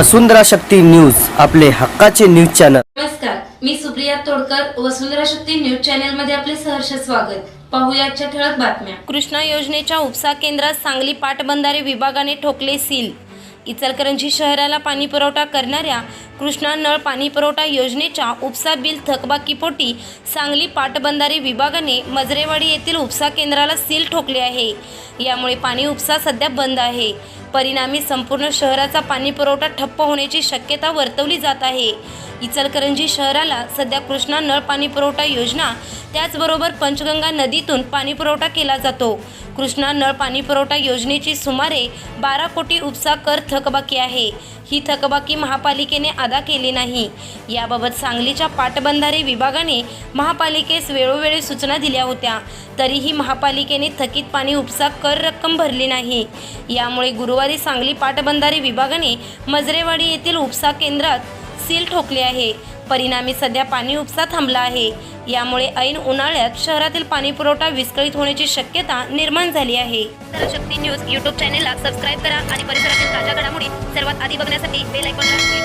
वसुंधरा Shakti news आपले हक्काचे news channel. नमस्कार मी सुप्रिया तोडकर वसुंधरा शक्ती न्यूज चॅनलमध्ये आपले सहर्ष स्वागत. पाहूया आजच्या ठळक बातम्या. कृष्णा योजनेच्या उपसा केंद्रात सांगली पाटबंधारे विभागाने ठोकले सील. इचलकरंजी शहराला पाणी पुरवठा करणाऱ्या कृष्णा नळ पाणीपुरवठा योजनेच्या उपसा बिल थकबाकीपोटी सांगली पाटबंधारे विभागाने मजरेवाडी येथील उपसा केंद्राला सील ठोकले आहे. यामुळे पाणी उपसा सध्या बंद आहे. परिणामी संपूर्ण शहराचा पाणीपुरवठा ठप्प होण्याची शक्यता वर्तवली जात आहे. इचलकरंजी शहराला सध्या कृष्णा नळ पाणीपुरवठा योजना त्याचबरोबर पंचगंगा नदीतून पाणीपुरवठा केला जातो. कृष्णा नळ पाणीपुरवठा योजनेची सुमारे बारा कोटी उपसा कर थकबाकी आहे. ही थकबाकी महापालिकेने अदा केली नाही. याबाबत सांगलीच्या पाटबंधारे विभागाने महापालिकेस वेळोवेळी सूचना दिल्या होत्या. तरीही महापालिकेने थकीत पाणी उपसा कर रक्कम भरली नाही. यामुळे गुरुवारी सांगली पाटबंधारे विभागाने मजरेवाडी येथील उपसा केंद्रात सील ठोकले आहे. परिणामी सध्या पाणी उपसा थांबला आहे. यामुळे ऐन उन्हाळ्यात शहरातील पाणी पुरवठा विस्कळीत होण्याची शक्यता निर्माण झाली आहे. शक्ती न्यूज यूट्यूब चॅनेलला सबस्क्राईब करा आणि परिसरातील ताज्या घडामोडी सर्वात आधी बघण्यासाठी बेल आयकॉनला